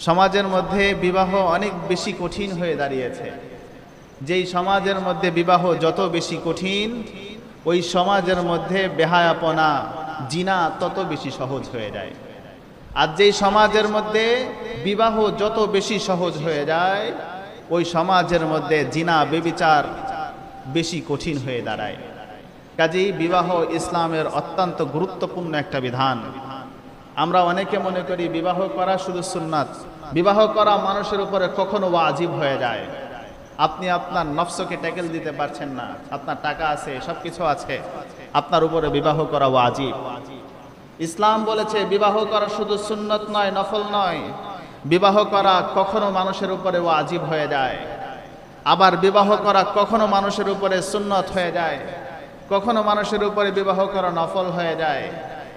সমাজের মধ্যে বিবাহ অনেক বেশি কঠিন হয়ে দাঁড়িয়েছে। যেই সমাজের মধ্যে বিবাহ যত বেশি কঠিন, ওই সমাজের মধ্যে বেহায়াপনা, জিনা তত বেশি সহজ হয়ে যায়। আর যেই সমাজের মধ্যে বিবাহ যত বেশি সহজ হয়ে যায়, ওই সমাজের মধ্যে জিনা, বেবিচার বেশি কঠিন হয়ে দাঁড়ায়। কাজেই বিবাহ ইসলামের অত্যন্ত গুরুত্বপূর্ণ একটা বিধান। আমরা অনেকে মনে করি বিবাহ করা শুধু সুন্নাত বিবাহ করা মানুষের উপরে কখনো ওয়াজিব হয়ে যায়। আপনি আপনার নফসকে ট্যাকেল দিতে পারছেন না। আপনার টাকা আছে সব কিছু আছে। আপনার উপরে বিবাহ করা ওয়াজিব। ইসলাম বলেছে, বিবাহ করা শুধু সুন্নত নয়, নফল নয়। বিবাহ করা কখনো মানুষের উপরে ওয়াজিব হয়ে যায়। আবার বিবাহ করা কখনো মানুষের উপরে সুন্নত হয়ে যায়। কখনো মানুষের উপরে বিবাহ করা নফল হয়ে যায়।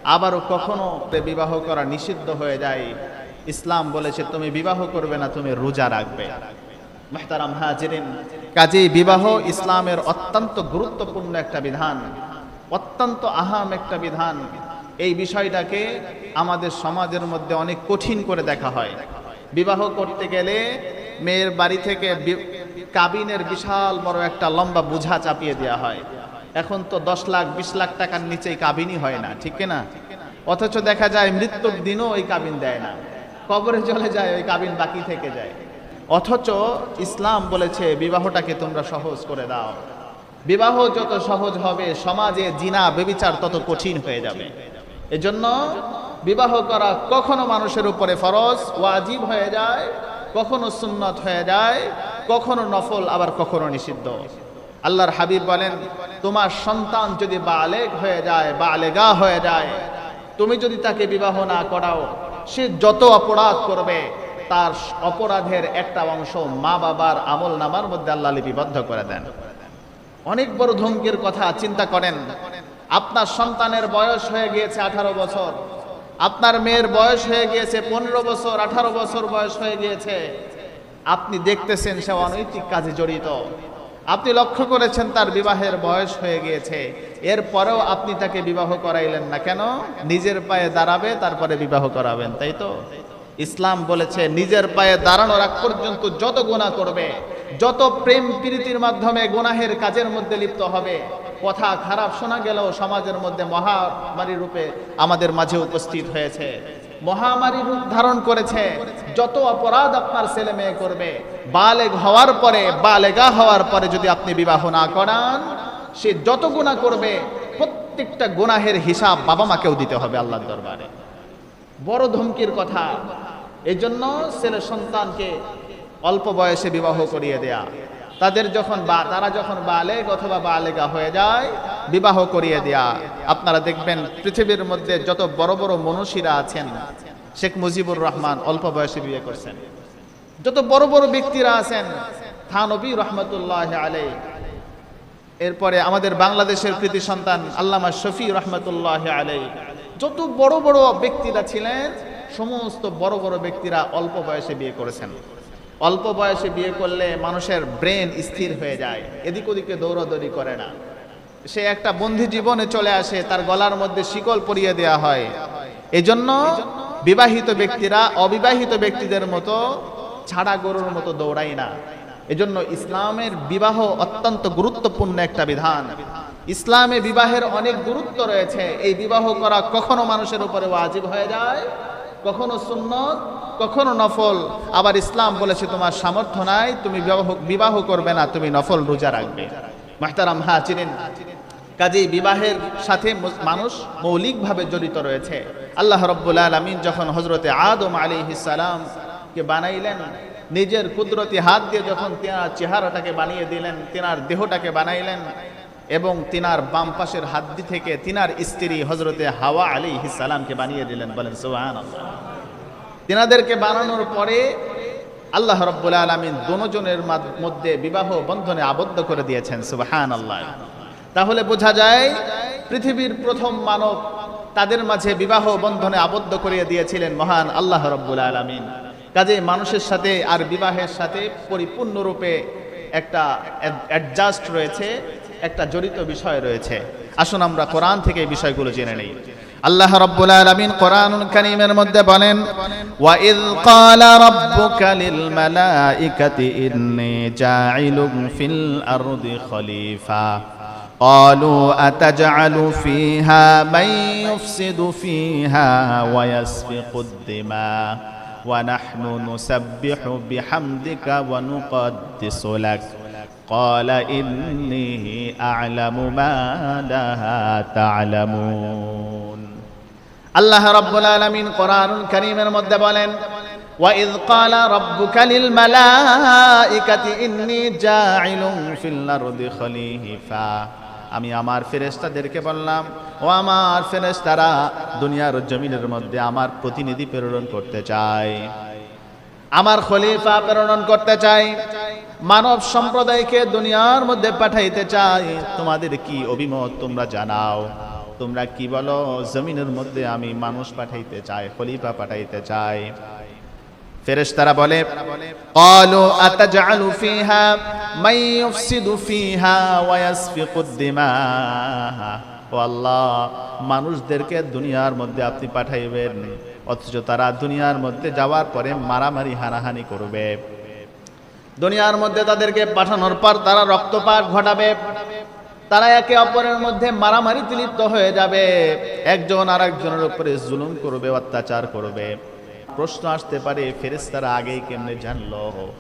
আবারও কখনো বিবাহ করা নিষিদ্ধ হয়ে যায়। ইসলাম বলেছে, তুমি বিবাহ করবে না, তুমি রোজা রাখবে। মেহতারাম হাজিরিন, কাজেই বিবাহ ইসলামের অত্যন্ত গুরুত্বপূর্ণ একটা বিধান, অত্যন্ত আহাম একটা বিধান। এই বিষয়টাকে আমাদের সমাজের মধ্যে অনেক কঠিন করে দেখা হয়। বিবাহ করতে গেলে মেয়ের বাড়ি থেকে কাবিনের বিশাল বড় একটা লম্বা বোঝা চাপিয়ে দেওয়া হয়। এখন তো দশ লাখ, বিশ লাখ টাকার নিচেই কাবিনই হয় না, ঠিক না অথচ দেখা যায় মৃত্যুর দিনও ওই কাবিন দেয় না। কবরে চলে যায়, ওই কাবিন বাকি থেকে যায়। অথচ ইসলাম বলেছে, বিবাহটাকে তোমরা সহজ করে দাও। বিবাহ যত সহজ হবে, সমাজে জিনা, বেবিচার তত কঠিন হয়ে যাবে। এজন্য বিবাহ করা কখনো মানুষের উপরে ফরজ, ওয়াজিব হয়ে যায়, কখনো সুন্নত হয়ে যায়, কখনো নফল, আবার কখনো নিষিদ্ধ। আল্লাহর হাবিব বলেন, তোমার সন্তান যদি বালেগ হয়ে যায়, বালেগা হয়ে যায়, তুমি যদি তাকে বিবাহ না করাও সে যত অপরাধ করবে, তার অপরাধের একটা অংশ মা বাবার আমল নামার মধ্যে আল্লাহ লিপিবদ্ধ করে দেন। অনেক বড় ধমকের কথা, চিন্তা করেন, আপনার সন্তানের বয়স হয়ে গিয়েছে আঠারো বছর, আপনার মেয়ের বয়স হয়ে গিয়েছে পনেরো বছর, আঠারো বছর বয়স হয়ে গিয়েছে, আপনি দেখতেছেন সে অনৈতিক কাজে জড়িত। আপনি লক্ষ্য করেছেন তার বিবাহের বয়স হয়ে গিয়েছে। এরপরেও আপনি তাকে বিবাহ করাইলেন না কেন? নিজের পায়ে দাঁড়াবে, তারপরে বিবাহ করাবেন, তাই তো? ইসলাম বলেছে, নিজের পায়ে দাঁড়ানোর আগ পর্যন্ত যত গুণা করবে, যত প্রেম প্রীতির মাধ্যমে গুনাহের কাজের মধ্যে লিপ্ত হবে, কথা খারাপ শোনা গেলেও সমাজের মধ্যে মহামারী রূপে আমাদের মাঝে উপস্থিত হয়েছে। মহামারী রূপ ধারণ করেছে। যত অপরাধ আপনার ছেলে মেয়ে করবে, বালেগ হওয়ার পরে, বালেগা হওয়ার পরে যদি আপনি বিবাহ না করান, সে যত গুণা করবে, প্রত্যেকটা গুনাহের হিসাব বাবা মাকেও দিতে হবে আল্লাহর দরবারে। বড় ধমকির কথা। এই জন্য ছেলে সন্তানকে অল্প বয়সে বিবাহ করিয়ে দেয়া। তাদের যখন বা, তারা যখন বালেগ অথবা বালেগা হয়ে যায়, বিবাহ করিয়ে দেয়া। আপনারা দেখবেন পৃথিবীর মধ্যে যত বড় বড় মনীষীরা আছেন, শেখ মুজিবুর রহমান অল্প বয়সে বিয়ে করছেন। যত বড় বড় ব্যক্তিরা আছেন, থানবী রহমতুল্লাহ আলে এরপরে আমাদের বাংলাদেশের কৃতি সন্তান আল্লামা শফি রহমতুল্লাহ আলে যত বড় বড় ব্যক্তিরা ছিলেন, সমস্ত বড় বড় ব্যক্তিরা অল্প বয়সে বিয়ে করেছেন। অল্প বয়সে বিয়ে করলে মানুষের ব্রেন স্থির হয়ে যায়। এদিক ওদিকে দৌড়াদৌড়ি করে না। সে একটা বন্ধু জীবনে চলে আসে, তার গলার মধ্যে শিকল পরিয়ে দেওয়া হয়। এজন্য বিবাহিত ব্যক্তিরা অবিবাহিত ব্যক্তিদের মতো ছাড়া গরুর মতো দৌড়ায় না। এজন্য ইসলামের বিবাহ অত্যন্ত গুরুত্বপূর্ণ একটা বিধান। ইসলামে বিবাহের অনেক গুরুত্ব রয়েছে। এই বিবাহ করা কখনো মানুষের উপরে ওয়াজিব হয়ে যায় কখনো সুন্নত, কখনো নফল। আবার ইসলাম বলেছে, তোমার সামর্থ্য নাই, তুমি বিবাহ করবে না, তুমি নফল রোজা রাখবে। মাহতারাম হা চিনেন কাজেই বিবাহের সাথে মানুষ মৌলিকভাবে জড়িত রয়েছে। আল্লাহ রব্বুল আলমিন যখন হজরতে আদম আলী কে বানাইলেন, নিজের কুদরতি হাত দিয়ে যখন তেনার চেহারাটাকে বানিয়ে দিলেন, তেনার দেহটাকে বানাইলেন এবং তিনার বাম পাশের হাদ্দি থেকে তিনার স্ত্রী হজরতে হাওয়া আলী সালামকে বানিয়ে দিলেন, বলেন সোহান তিনাদেরকে বানানোর পরে আল্লাহ রব্বুল আলমিন দোনোজনের মধ্যে বিবাহ বন্ধনে আবদ্ধ করে দিয়েছেন সুবাহান আল্লাহ তাহলে বোঝা যায়, পৃথিবীর প্রথম মানব তাদের মাঝে বিবাহ বন্ধনে আবদ্ধ করিয়ে দিয়েছিলেন মহান আল্লাহ রব্বুল আলমিন। কাজে মানুষের সাথে আর বিবাহের সাথে পরিপূর্ণরূপে একটা অ্যাডজাস্ট রয়েছে। একটা জড়িত বিষয় রয়েছে আসুন আমরা কোরআন থেকে এই বিষয়গুলো জেনে নেই আল্লাহ রাব্বুল আলামিন কোরআনুল কারীমের মধ্যে বলেন ওয়া ইয ক্বালা রাব্বুকা লিল মালাইকাতি ইন্নী জাইলুন ফিল আরদি খলিফা قالوا أتجعل فيها من يفسد فيها ويسفك الدماء ونحن نسبح بحمدك ونقدس لك قال إني أعلم ما لا تعلمون আল্লাহ রাব্বুল আলামিন কোরআনুল কারীমের মধ্যে বলেন وَإِذْ قَالَ رَبُّكَ لِلْمَلَائِكَةِ إِنِّي جَاعِلٌ فِي الْأَرْضِ خَلِيفَةً আমি আমার ফেরেশতাদেরকে বললাম ও আমার ফেরেশতারা দুনিয়ার জমিনের মধ্যে আমার প্রতিনিধি প্রেরণ করতে চাই আমার খলিফা প্রেরণ করতে চাই মানব সম্প্রদায়কে দুনিয়ার মধ্যে পাঠাইতে চাই তোমাদের কি অভিমত তোমরা জানাও তোমরা কি বলো জমিনের মধ্যে আমি মানুষ পাঠাইতে চাই খলিফা পাঠাইতে চাই ফেরেশতারা বলে قالوا أتجعل فيها من يفسد فيها ويسفك الدماء ও আল্লাহ মানুষদেরকে দুনিয়ার মধ্যে আপনি পাঠাইবেন অথচ তারা দুনিয়ার মধ্যে যাওয়ার পরে মারামারি হানাহানি করবে দুনিয়ার মধ্যে তাদেরকে পাঠানোর পর তারা রক্তপাত ঘটাবে। তারা একে অপরের মধ্যে মারামারিতে লিপ্ত হয়ে যাবে। একজন আর একজনের উপরে জুলুম করবে, অত্যাচার করবে। প্রশ্ন আসতে পারে, ফেরেশতারা আগেই কেমনে জানলো?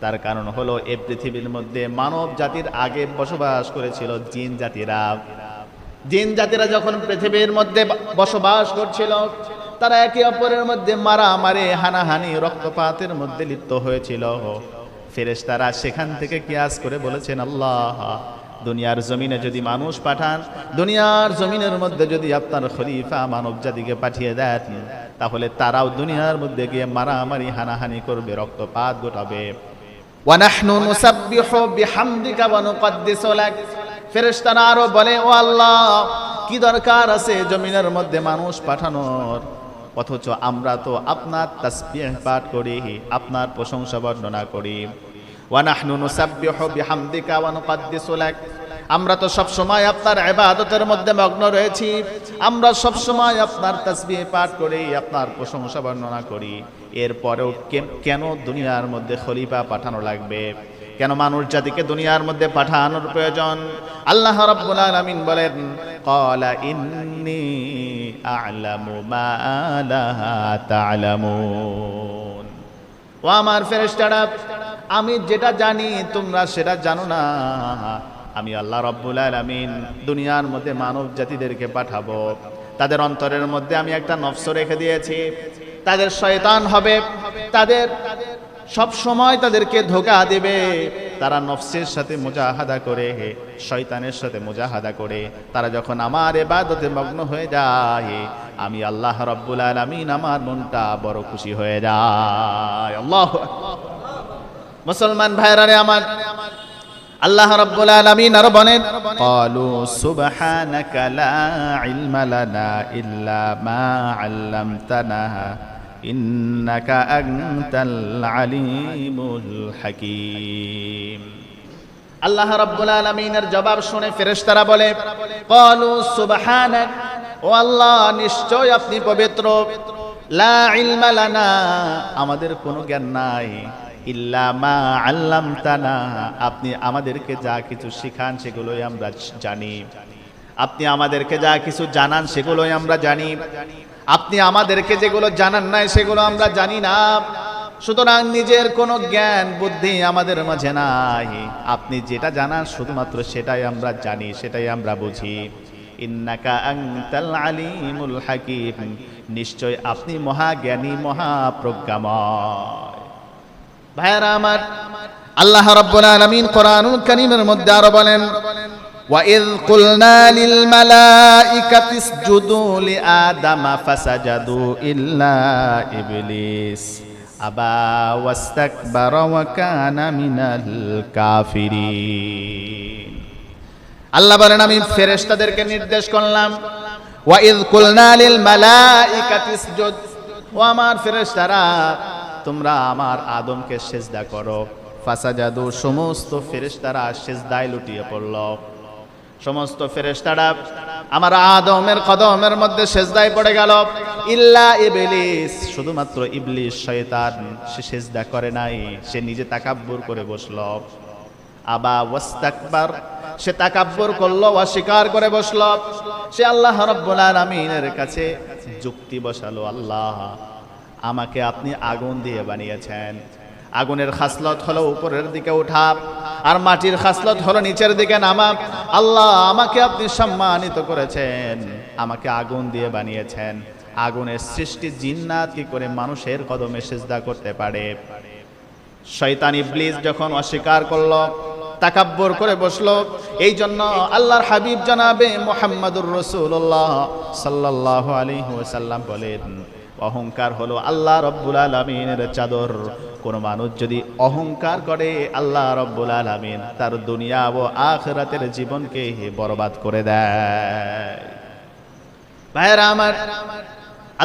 তার কারণ হলো এই পৃথিবীর মধ্যে মানব জাতির আগে বসবাস করেছিল জিন জাতিরা। জিন জাতিরা যখন পৃথিবীর মধ্যে বসবাস করছিল, তারা একে অপরের মধ্যে মারামারি, হানাহানি, রক্তপাতের মধ্যে লিপ্ত হয়েছিল। ফেরেশতারা সেখান থেকে কিয়াস করে বলেছেন, আল্লাহ, দুনিয়ার জমিনে যদি মানুষ পাঠান, দুনিয়ার জমিনের মধ্যে যদি আপনার খলিফা মানব জাতিকে পাঠিয়ে দেন, তাহলে তারাও দুনিয়ার মধ্যে গিয়ে মারামারি, হানাহানি করবে, রক্তপাত গোটাবে ফেরেশতারা আরও বলে, ও আল্লাহ, কি দরকার আছে জমিনের মধ্যে মানুষ পাঠানোর? অথচ আমরা তো আপনার তাসবিহ পাঠ করি, আপনার প্রশংসা বর্ণনা করি। ওয়ানাহনু নুসাব্বিহু বিহামদিকা ওয়া নুকদ্দিসু লাক। আমরা তো সব সময় আপনার ইবাদতের মধ্যে মগ্ন রয়েছি। আমরা সব সময় আপনার তাসবিহ পাঠ করি, আপনার প্রশংসা বর্ণনা করি। এরপরেও কেন দুনিয়ার মধ্যে খলিফা পাঠানো লাগবে? কেন মানুষ জাতিকে দুনিয়ার মধ্যে পাঠানোর প্রয়োজন? আল্লাহ রাব্বুল আলামিন বলেন ক্বালা ইন্নী আ'লামু মা লা তা'লামুন। ও আমার ফেরেশতারা, আমি যেটা জানি, তোমরা সেটা জানো না। আমি আল্লাহ রব্বুল আলামিন দুনিয়ার মধ্যে মানব জাতিদেরকে পাঠাবো। তাদের অন্তরের মধ্যে আমি একটা নফস রেখে দিয়েছি। তাদের শয়তান হবে। তাদের সব সময় তাদেরকে ধোকা দেবে। তারা নফসের সাথে মুজাহাদা করে, শয়তানের সাথে মুজাহাদা করে। তারা যখন আমার এবাদতে মগ্ন হয়ে যায়, আমি আল্লাহ রব্বুল আলামিন আমার মনটা বড় খুশি হয়ে যায়। আল্লাহ মুসলমান ভাইরারে আমার, আল্লাহ রাব্বুল আলামিন আর বলেন ক্বালু সুবহানাকা লা ইলমা লানা ইল্লা মা আল্লামতানা ইন্নাকা আনতাল আলিমুল হাকীম। আল্লাহ রাব্বুল জবাব শুনে ফেরেশতারা বলে ক্বালু সুবহানাক, ও আল্লাহ আপনি পবিত্র। লা ইলমা লানা, আমাদের কোনো জ্ঞান নাই। আল্লামতানা, আপনি আমাদেরকে যা কিছু শিখান সেগুলোই আমরা জানি। আপনি আমাদেরকে যা কিছু জানান সেগুলোই আমরা জানি। আপনি আমাদেরকে যেগুলো জানান নাই, সেগুলো আমরা জানি না। সুতরাং নিজের কোনো জ্ঞান, বুদ্ধি আমাদের মাঝে নাই। আপনি যেটা জানান, শুধুমাত্র সেটাই আমরা জানি, সেটাই আমরা বুঝি। ইন্নাকা আলিমুল হাকিম। নিশ্চয় আপনি মহাজ্ঞানী, মহাপ্রজ্ঞাময়। ভাইয়ারা আমার, আল্লাহ রাব্বুল আলামিন কোরআনুল কারীমের মধ্যে আরও বলেন وَإِذْ قُلْنَا لِلْمَلَائِكَةِ اسْجُدُوا لِآدَمَ فَسَجَدُوا إِلَّا إِبْلِيسَ أَبَى وَاسْتَكْبَرَ وَكَانَ مِنَ الْكَافِرِينَ আল্লাহ বলেন আমি ফেরেশতাদেরকে নির্দেশ করলাম ওয়াইদ কুলনা লিল মালাইকাতি ইসজুদ ও আমার ফেরেশতারা তোমরা আমার আদমকে সেজদা করো ফাসাজাদু সমস্ত ফেরেশতারা সেজদায় লুটিয়ে পড়ল সমস্ত ফেরেশতারা, আমার আদমের কদমের মধ্যে সেজদায় পড়ে গেল। ইল্লা ইবলিস, শুধুমাত্র ইবলিস শয়তান, সে সেজদা করে নাই, সে নিজে তাকাব্বুর করে বসল। আবা ওয়াস্তাকবার, সে তাকাব্বুর করল, অস্বীকার করে বসল। সে আল্লাহ রাব্বুল আলামিনের কাছে যুক্তি বসালো, আল্লাহ, আমাকে আপনি আগুন দিয়ে বানিয়েছেন। আগুনের খাসলত হলো উপরের দিকে ওঠা আর মাটির খাসলত হলো নিচের দিকে নামা। আল্লাহ আমাকে আপনি সম্মানিত করেছেন, আমাকে আগুন দিয়ে বানিয়েছেন। আগুনের সৃষ্টি জিন্নাত কি করে মানুষের কদমে সেজদা করতে পারে? শয়তান ইবলিস যখন অস্বীকার করল, তাকাব্বর করে বসল, এই জন্য আল্লাহর হাবিব জানাবে মোহাম্মদুর রসুল্লাহ সাল্লাহ আলী সাল্লাম বলেন অহংকার হলো আল্লাহ রব্বুল আলমিনের চাদর। কোন মানুষ যদি অহংকার করে, আল্লাহ রব্বুল আলমিন তার দুনিয়া ও আখরাতের জীবনকে বরবাদ করে দেয়। ভাইরা আমার,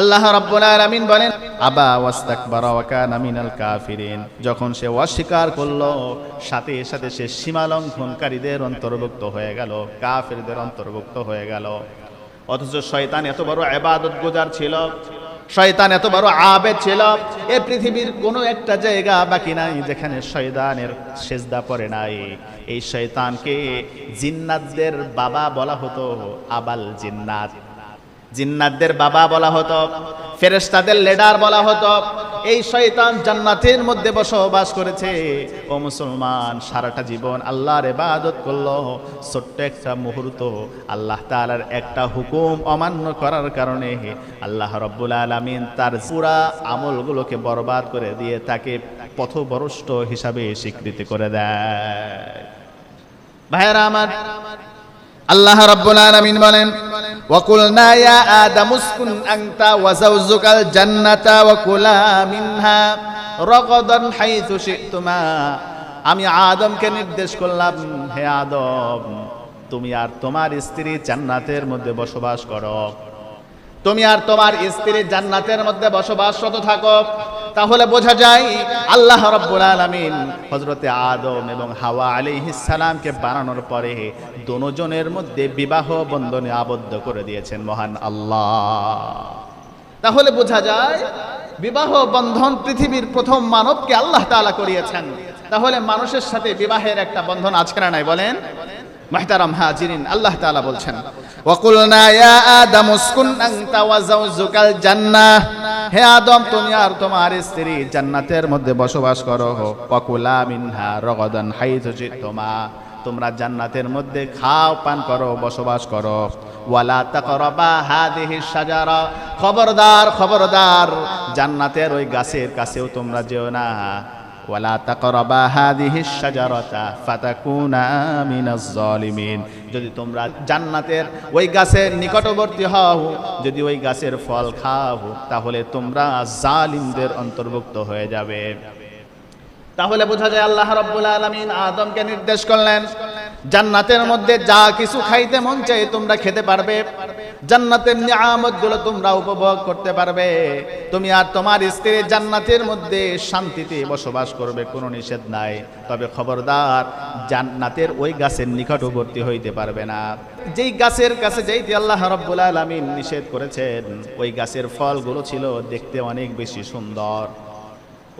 আল্লাহ রাব্বুল আলামিন বলেন, আবা ওয়াস্তাকবারা ওয়া কানা কাফিরিন। যখন সে অস্বীকার করল, সাথে সাথে সে সীমা লঙ্ঘনকারীদের অন্তর্ভুক্ত হয়ে গেল, কাফিরদের অন্তর্ভুক্ত হয়ে গেল। অথচ শয়তান এত বড় ইবাদত গুজার ছিল শয়তান এত বড় আবেদ ছিল। এ পৃথিবীর কোনো একটা জায়গা বাকি নাই যেখানে শয়তানের সেজদা পড়ে নাই। এই শয়তানকে জিন্নাতদের বাবা বলা হতো, আবাল জিন্নাত। জিন্নাতদের বাবা বলা হতো ফেরেস্তাদের লেডার বলা হতো। এই শয়তান জান্নাতের মধ্যে বসবাস করেছে। ও মুসলমান, সারাটা জীবন আল্লাহর ইবাদত করল। ছোট্ট একটা মুহূর্ত, আল্লাহ তাআলার একটা হুকুম অমান্য করার কারণে আল্লাহ রব্বুল আলামিন তার পুরা আমলগুলোকে বরবাদ করে দিয়ে তাকে পথভ্রষ্ট হিসাবে স্বীকৃতি করে দেয়। ভাইয়েরা আমার, আল্লাহ রাব্বুল আলামিন বলেন وقلنا يا آدم اسكن أنت وزوجك الجنة وكلا منها رغدا حيث شئتما আমি আদমকে নির্দেশ করলাম হে আদম তুমি আর তোমার স্ত্রী জান্নাতের মধ্যে বসবাস করো তুমি আর তোমার স্ত্রী জান্নাতের মধ্যে বসবাসরত থাকো তাহলে বোঝা যায় আল্লাহ রব্বুল আলামিন হযরতে আদম এবং হাওয়া সালামকে বানানোর পরে দুজনের মধ্যে বিবাহ বন্ধনে আবদ্ধ করে দিয়েছেন, মহান আল্লাহ। তাহলে বোঝা যায় বিবাহ বন্ধন পৃথিবীর প্রথম মানবকে আল্লাহ তাআলা করিয়েছেন। তাহলে মানুষের সাথে বিবাহের একটা বন্ধন আজকে নাই বলেন? মাহতারাম হাজিরিন, আল্লাহ তাআলা বলছেন ওয়াকুলনা ইয়া আদম উসকুন আনতা ওয়া জান্নাহ। হে আদম, তুমি আর তোমার স্ত্রী জান্নাতের মধ্যে বসবাস করো। পকুলা মিনহা রগদন হাইজি তোমা তোমরা জান্নাতের মধ্যে খাও, পান করো, বসবাস করো। ওয়ালা তাকরাবা হাদিহি শাজারা। খবরদার খবরদার, জান্নাতের ওই গাছের কাছেও তোমরা যেও না। যদি তোমরা জান্নাতের ওই গাছের নিকটবর্তী হও, যদি ওই গাছের ফল খাও, তাহলে তোমরা জালিমদের অন্তর্ভুক্ত হয়ে যাবে। তাহলে বোঝা যায় আল্লাহ রাব্বুল আলামিন আদমকে নির্দেশ করলেন, জান্নাতের মধ্যে যা কিছু খাইতে মন চাই তোমরা খেতে পারবে। জান্নাতের নিয়ামতগুলো তোমরা উপভোগ করতে পারবে। তুমি আর তোমার স্ত্রী জান্নাতের মধ্যে শান্তিতে বসবাস করবে, কোনো নিষেধ নাই। তবে খবরদার, জান্নাতের ওই গাছের নিকটবর্তী হইতে পারবে না। যেই গাছের কাছে যাইতে আল্লাহ রাব্বুল আলামিন নিষেধ করেছেন, ওই গাছের ফলগুলো ছিল দেখতে অনেক বেশি সুন্দর।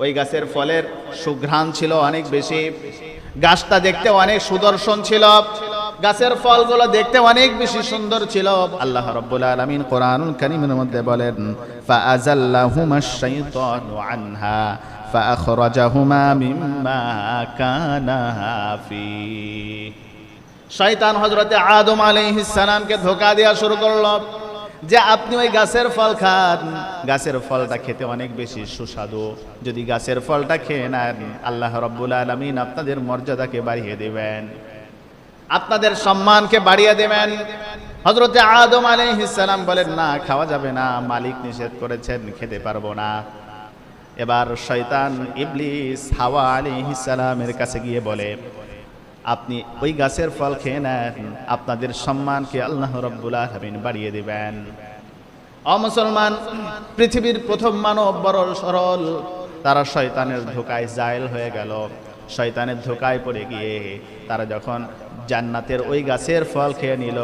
ওই গাছের ফলের সুঘ্রাণ ছিল অনেক বেশি। গাছটা দেখতে অনেক সুদর্শন ছিল। গাছের ফলগুলো দেখতে অনেক বেশি সুন্দর ছিল। আল্লাহ রাব্বুল আলামিন কোরআনুল কারীমের মধ্যে বলেন, ফাআযাল্লাহুমা শাইতানু আনহা, ফাআখরাজাহুমা মিম্মা কানা ফি। শয়তান হযরতে আদম আলাইহিস সালামকে ধোঁকা দেওয়া শুরু করল। যে আপনি ওই গাছের ফল খান। গাছের ফলটা খেতে অনেক বেশি সুস্বাদু। যদি গাছের ফলটা খেয়ে নেন, আল্লাহ রব্বুল আলমিন আপনাদের মর্যাদাকে বাড়িয়ে দেবেন। আপনাদের সম্মানকে বাড়িয়ে দেবেন। হজরতে আদম আলাইহিসালাম বলেন, না, খাওয়া যাবে না। মালিক নিষেধ করেছেন, খেতে পারব না। এবার শয়তান ইবলিস হাওয়া আলাইহিসালামের কাছে গিয়ে বলে আপনি ওই গাছের ফল খেয়ে নেন। আপনাদের সম্মানকে আল্লাহ রব্বুল আলমিন বাড়িয়ে দিবেন। অমুসলমান পৃথিবীর প্রথম মানব বড় সরল। তারা শয়তানের ধোকায় জায়েল হয়ে গেল। শয়তানের ধোকায় পড়ে গিয়ে তারা যখন জান্নাতের ওই গাছের ফল খেয়ে নিল,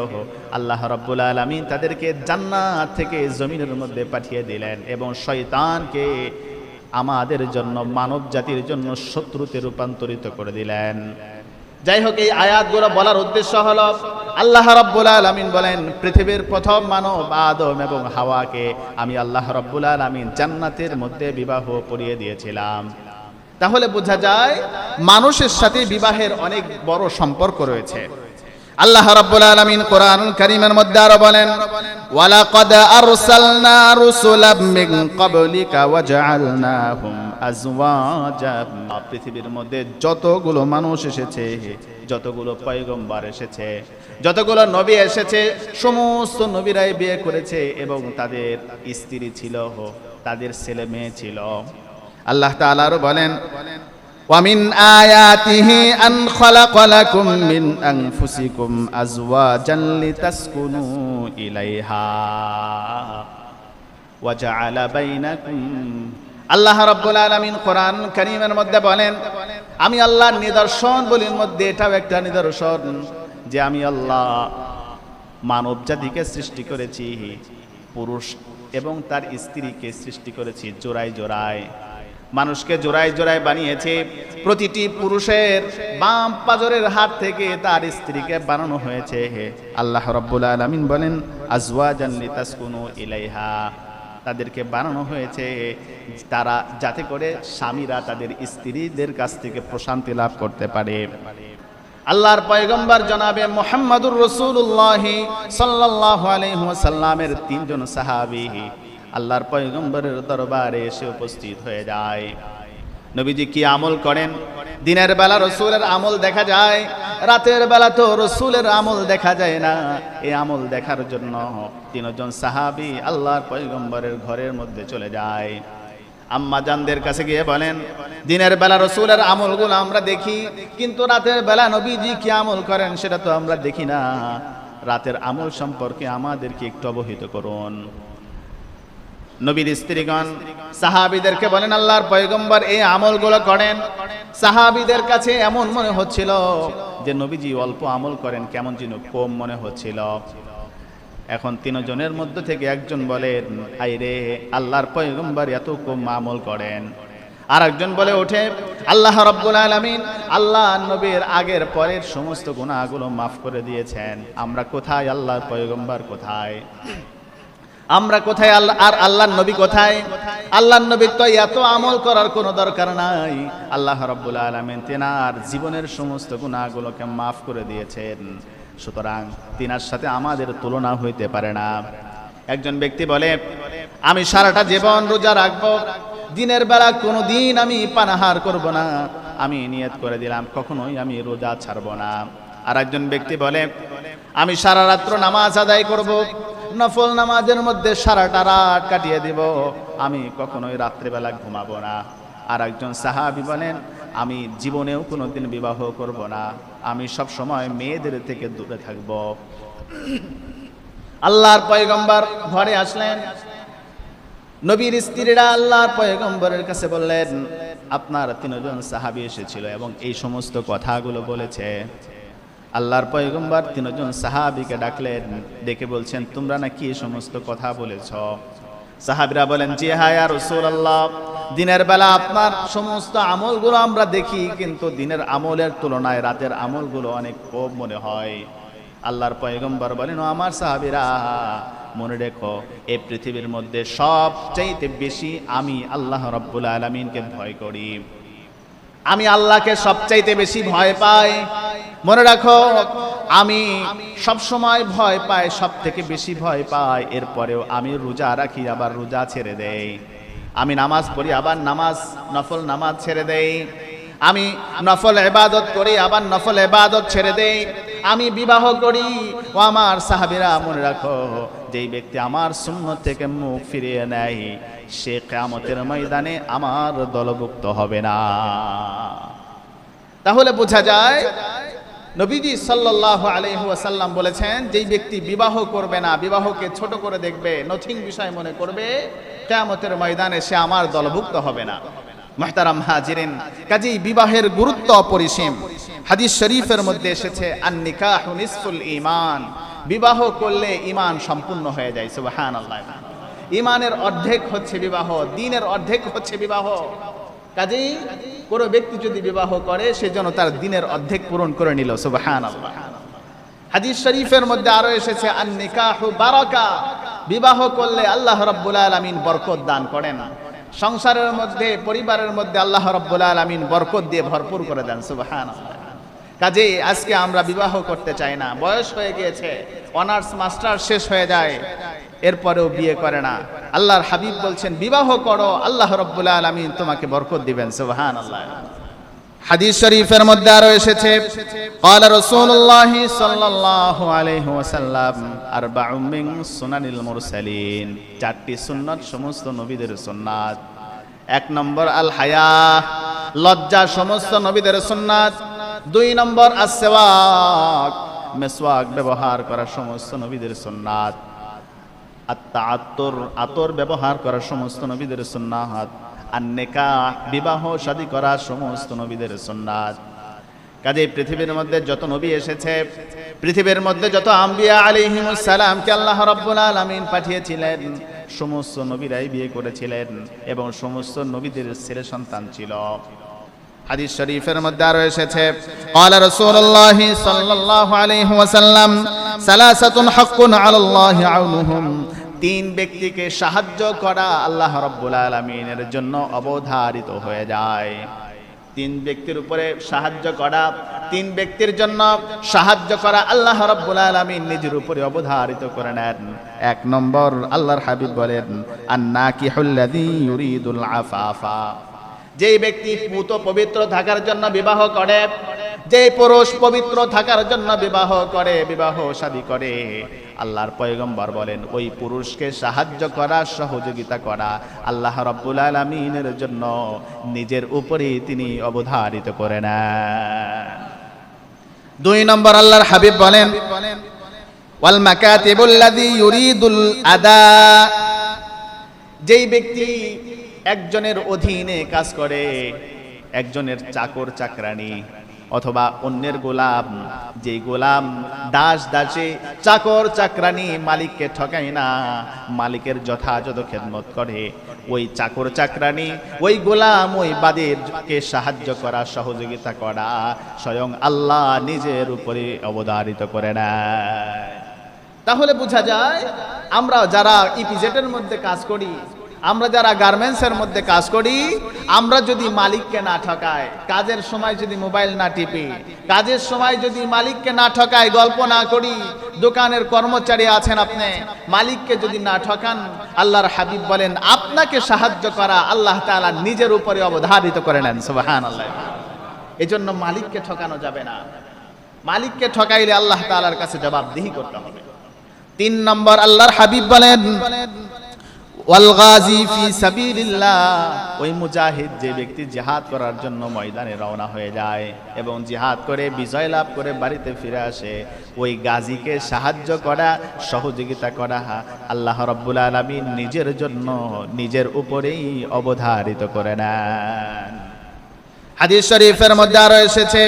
আল্লাহ রব্বুল আলমিন তাদেরকে জান্নাত থেকে জমিনের মধ্যে পাঠিয়ে দিলেন এবং শয়তানকে আমাদের জন্য মানব জাতির জন্য শত্রুতে রূপান্তরিত করে দিলেন। যাই হোক এই আয়াতগুলো বলার উদ্দেশ্য হল, আল্লাহ রব্বুল আলমিন বলেন, পৃথিবীর প্রথম মানব আদম এবং হাওয়াকে আমি আল্লাহ রব্বুল আলমিন জান্নাতের মধ্যে বিবাহ পড়িয়ে দিয়েছিলাম। তাহলে বোঝা যায়, মানুষের সাথে বিবাহের অনেক বড় সম্পর্ক রয়েছে। আল্লাহ রাব্বুল আলামিন কোরআন কারীমের মধ্যে আরও বলেন, ওয়ালাকাদ আরসালনা রুসুলাম মিন ক্বাবলিকা ওয়াজআলনাহুম আজওয়াজা পৃথিবীর মধ্যে যতগুলো মানুষ এসেছে, যতগুলো পয়গম্বর এসেছে, যতগুলো নবী এসেছে, সমস্ত নবীরাই বিয়ে করেছে এবং তাদের স্ত্রী ছিল, তাদের ছেলে মেয়ে ছিল। আল্লাহ তাআলা আরও বলেন ومن آياته أن خلق لكم من أنفسكم أزواجا لتسكنوا إليها وجعل بينكم আল্লাহ রাব্বুল আলামিন কোরআন কারীমের মধ্যে বলেন আমি আল্লাহর নিদর্শন বলির মধ্যে এটাও একটা নিদর্শন যে আমি আল্লাহ মানব জাতিকে সৃষ্টি করেছি পুরুষ এবং তার স্ত্রীকে সৃষ্টি করেছি জোড়ায় জোড়ায় মানুষকে জোড়ায় জোড়ায় বানিয়েছে। প্রতিটি পুরুষের বাম পাজরের হাত থেকে তার স্ত্রীকে বানানো হয়েছে। আল্লাহ রব্বুল আলমিন বলেন, আজওয়াজান লিতাসকুনু ইলাইহা। তাদেরকে বানানো হয়েছে। তারা যাতে করে স্বামীরা তাদের স্ত্রীদের কাছ থেকে প্রশান্তি লাভ করতে পারে। আল্লাহর পয়গম্বর জনাবে মোহাম্মদুর রসুল্লাহ সাল্লাহ আলহিহাসাল্লামের তিনজন সাহাবি। আল্লাহর পয়গম্বরের দরবারে এসে উপস্থিত হয়ে যায়। নবীজি কি আমল করেন? দিনের বেলা রসুলের আমল দেখা যায়, রাতের বেলা তো রসুলের আমল দেখা যায় না। এই আমল দেখার জন্য তিনজন সাহাবি আল্লাহর পয়গম্বরের ঘরের মধ্যে চলে যায়। আম্মা জানদের কাছে গিয়ে বলেন, দিনের বেলা রসুলের আমলগুলো আমরা দেখি, কিন্তু রাতের বেলা নবীজি কি আমল করেন সেটা তো আমরা দেখি না। রাতের আমল সম্পর্কে আমাদেরকে একটু অবহিত করুন। নবীর স্ত্রীগণ, সাহাবিদেরকে বলেন, আল্লাহর পয়গম্বর এই আমলগুলো করেন। সাহাবিদের কাছে এমন মনে হচ্ছিল যে, নবীজি অল্প আমল করেন, কেমন যেন কম মনে হচ্ছিল। এখন তিনজনের মধ্য থেকে একজন বলেন আইরে আল্লাহর পয়গম্বর এত কম আমল করেন। আর একজন বলে ওঠে, আল্লাহ রব্বুল আলমিন আল্লাহ নবীর আগের পরের সমস্ত গুণাগুলো মাফ করে দিয়েছেন। আমরা কোথায়? আল্লাহর পয়গম্বর কোথায়? আমরা কোথায়? আল্লাহ আর আল্লাহর নবী কোথায়? আল্লাহর নবী তো এত আমল করার কোনো দরকার নাই। আল্লাহ রব্বুল আলমিন তেনার জীবনের সমস্ত গুণাগুলোকে মাফ করে দিয়েছেন। সুতরাং তিনার সাথে আমাদের তুলনা হইতে পারে না। একজন ব্যক্তি বলে, আমি সারাটা জীবন রোজা রাখব, দিনের বেলা কোনো দিন আমি পানাহার করব না। আমি নিয়ত করে দিলাম, কখনোই আমি রোজা ছাড়ব না। আর একজন ব্যক্তি বলে, আমি সারা রাত্র নামাজ আদায় করব নফল নামাজের মধ্যে সারাটা রাত কাটিয়ে দিব। আমি কখনোই রাত্রিবেলা ঘুমাবো না। আর একজন সাহাবি বলেন, আমি জীবনেও কোনো দিন বিবাহ করব না। আমি সব সময় মেয়েদের থেকে দূরে থাকব। আল্লাহর পয়গম্বর ঘরে আসলেন। নবীর স্ত্রীরা আল্লাহর পয়গম্বরের কাছে বললেন, আপনার তিনজন সাহাবি এসেছিল এবং এই সমস্ত কথাগুলো বলেছে। আল্লাহর পয়গম্বর তিনজন সাহাবিকে ডাকলেন, ডেকে বলছেন, তোমরা নাকি সমস্ত কথা বলেছ? সাহাবিরা বলেন, জি হায়া রসুল আল্লাহ দিনের বেলা আপনার সমস্ত আমলগুলো আমরা দেখি, কিন্তু দিনের আমলের তুলনায় রাতের আমলগুলো অনেক কম মনে হয়। আল্লাহর পয়গম্বর বলেন, ও আমার সাহাবিরা, মনে রেখো এই পৃথিবীর মধ্যে সবচাইতে বেশি আমি আল্লাহ রব্বুল আলমিনকে ভয় করি। আমি আল্লাহকে সবচাইতে বেশি ভয় পাই। মনে রাখো, আমি সব সময় ভয় পাই সব থেকে বেশি ভয় পাই। এরপরেও আমি রোজা রাখি, আবার রোজা ছেড়ে দেই। আমি নামাজ পড়ি, আবার নামাজ, নফল নামাজ ছেড়ে দেই। আমি নফল এবাদত করি, আবার নফল এবাদত ছেড়ে দেই। আমি বিবাহ করি, ও আমার সাহাবিরা মনে রাখো, যেই ব্যক্তি আমার শূন্য থেকে মুখ ফিরিয়ে নেয়, সে কেয়ামতের ময়দানে আমার দলভুক্ত হবে না। তাহলে বোঝা যায় নবীজি সাল্লাহ আলহাসাল্লাম বলেছেন, যেই ব্যক্তি বিবাহ করবে না, বিবাহকে ছোট করে দেখবে, নথিং বিষয় মনে করবে, কেয়ামতের ময়দানে সে আমার দলভুক্ত হবে না। মহতারাম হাজিরেন, কাজেই বিবাহের গুরুত্ব অপরিসীম। হাদিস শরীফের মধ্যে এসেছে ঈমান। বিবাহ করলে ঈমান সম্পূর্ণ হয়ে যায়, সুবহানাল্লাহ। ঈমানের অর্ধেক হচ্ছে বিবাহ, দিনের অর্ধেক হচ্ছে বিবাহ। কাজেই কোনো ব্যক্তি যদি বিবাহ করে, সে যেন তার দিনের অর্ধেক পূরণ করে নিল, সুবহানাল্লাহ। হাদিস শরীফের মধ্যে আরও এসেছে নিকাহু বারাকা। বিবাহ করলে আল্লাহ রাব্বুল আলামিন বরকত দান করেন সংসারের মধ্যে, পরিবারের মধ্যে আল্লাহ রাব্বুল আলামিন বরকত দিয়ে ভরপুর করে দেন, সুবহানাল্লাহ। কাজেই আজকে আমরা বিবাহ করতে চাই না। বয়স হয়ে গিয়েছে, অনার্স মাস্টার শেষ হয়ে যায়। এরপরেও বিয়ে করে না আল্লাহর হাবিব বলছেন বিবাহ করো আল্লাহ রব্বুল আলামিন তোমাকে বরকত দিবেন সুবহানাল্লাহ হাদিস শরীফের মধ্যে আরো এসেছে قال رسول الله صلى الله عليه وسلم اربع من سنن المرسلين চারটি সুন্নাত সমস্ত নবীদের সুন্নাত এক নম্বর আল হায়া লজ্জা সমস্ত নবীদের সুন্নাত দুই নম্বর আসওয়াক মেসওয়াক ব্যবহার করা সমস্ত নবীদের সুন্নাত আত্মা আত্মর আতর ব্যবহার করা সমস্ত নবীদের সুন্নাত, আর নেকা বিবাহ, শাদী করা সমস্ত নবীদের সুন্নাত। কাজে পৃথিবীর মধ্যে যত নবী এসেছে, পৃথিবীর মধ্যে যত আম্বিয়া সালামকে আল্লাহ রাব্বুল আলামিন পাঠিয়েছিলেন, সমস্ত নবীরাই বিয়ে করেছিলেন এবং সমস্ত নবীদের ছেলে সন্তান ছিল। হাদিস শরীফের মধ্যে আরো এসেছে قال رسول الله صلى الله عليه وسلم ثلاثه حق على الله عونهم তিন ব্যক্তিকে সাহায্য করা আল্লাহ রাব্বুল আলামিনের জন্য অবধারিত হয়ে যায় তিন ব্যক্তির উপরে সাহায্য করা তিন ব্যক্তির জন্য সাহায্য করা আল্লাহ রাব্বুল আলামিন নিজের উপরে অবধারিত করে নেন এক নম্বর আল্লাহর হাবিব বলেন আন্নাকিহুল্লাযী ইউরিদুল আফাফা যেই ব্যক্তি পুত পবিত্র থাকার জন্য বিবাহ করে যে পুরুষ পবিত্র থাকার জন্য বিবাহ করে, বিবাহ শাদী করে, আল্লাহর পয়গম্বর বলেন, ওই পুরুষকে সাহায্য করা, সহযোগিতা করা আল্লাহ রব্বুল আলমিনের জন্য নিজের উপরেই তিনি অবধারিত করে নেন। দুই নম্বর আল্লাহর হাবিব বলেন, ওয়াল ইউরিদুল আদা, যেই ব্যক্তি একজনের অধীনে কাজ করে, একজনের চাকর চাকরানি অথবা অন্যের গোলাম। যেই গোলাম দাস দাসে চাকর চাকরানি মালিককে ঠকায় না, মালিকের যথাযথ খেদমত করে। ওই চাকর চাকরানি ওই গোলাম ওই বাদেরকে সাহায্য করা, সহযোগিতা করা, স্বয়ং আল্লাহ নিজের উপরে অবধারিত করে নেয়। তাহলে বোঝা যায় আমরা যারা ইপিজেটের মধ্যে কাজ করি আমরা যারা গার্মেন্টসের মধ্যে কাজ করি, আমরা যদি মালিককে না ঠকাই, কাজের সময় যদি মোবাইল না টিপি, কাজের সময় যদি মালিককে না ঠকাই, গল্প না করি, দোকানের কর্মচারী আছেন আপনি, মালিককে যদি না ঠকান, আল্লাহর হাবিব বলেন, আপনাকে সাহায্য করা আল্লাহ তাআলা নিজের উপরে অবধারিত করে নেন, সুবহানাল্লাহ। এজন্য মালিককে ঠকানো যাবে না। মালিককে ঠকাইলে আল্লাহ তালার কাছে জবাবদিহি করতে হবে। তিন নম্বর, আল্লাহর হাবিব বলেন ওয়াল গাজী ফি ওই মুজাহিদ যে ব্যক্তি জিহাদ করার জন্য ময়দানে রওনা হয়ে যায় এবং করে করে বাড়িতে ফিরে আসে, ওই গাজীকে সাহায্য করা, সহযোগিতা করা আল্লাহ রাব্বুল নিজের জন্য নিজের উপরেই অবধারিত করে নেন। হাদিস শরীফের মধ্যে আরও এসেছে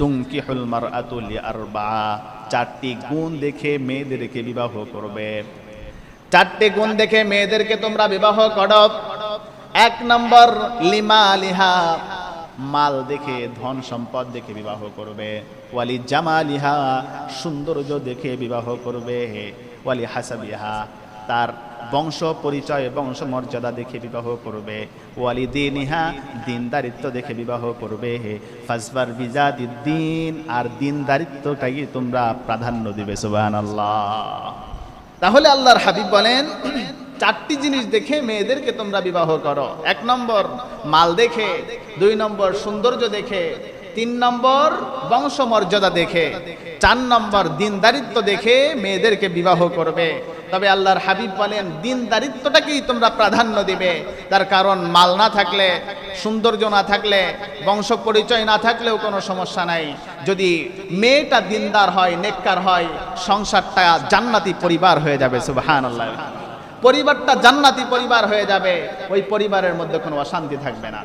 তুমকিহুল মারআতু লিআরবা চারটি গুণ দেখে মেয়েদেরকে বিবাহ করবে। চারটি গুণ দেখে মেয়েদেরকে তোমরা বিবাহ করো। এক নম্বর, লিমা লিহা, মাল দেখে, ধন সম্পদ দেখে বিবাহ করবে। ওয়ালি জামা লিহা, সৌন্দর্য দেখে বিবাহ করবে। ওয়ালি হাসাবিহা, তার বংশ পরিচয়, বংশ মর্যাদা দেখে বিবাহ করবে। ওয়ালি দিনিহা, দিনদারিত্ব দেখে বিবাহ করবে। হে ফাজবার বিজা দিন আর দিনদারিত্বটাই তোমরা প্রাধান্য দিবে, সুবহানাল্লাহ। তাহলে আল্লাহর হাবিব বলেন, চারটি জিনিস দেখে মেয়েদেরকে তোমরা বিবাহ করো। এক নম্বর, মাল দেখে, দুই নম্বর, সৌন্দর্য দেখে, তিন নম্বর বংশ মর্যাদা দেখে, চার নম্বর, দিনদারিত্ব দেখে মেয়েদেরকে বিবাহ করবে। তবে আল্লাহর হাবিব বলেন, দিনদারিত্বটাকেই তোমরা প্রাধান্য দিবে। তার কারণ মাল না থাকলে, সৌন্দর্য না থাকলে, বংশ পরিচয় না থাকলেও কোনো সমস্যা নাই। যদি মেয়েটা দিনদার হয়, নেককার হয়, সংসারটা জান্নাতি পরিবার হয়ে যাবে, সুবহানাল্লাহ। পরিবারটা জান্নাতি পরিবার হয়ে যাবে, ওই পরিবারের মধ্যে কোনো অশান্তি থাকবে না।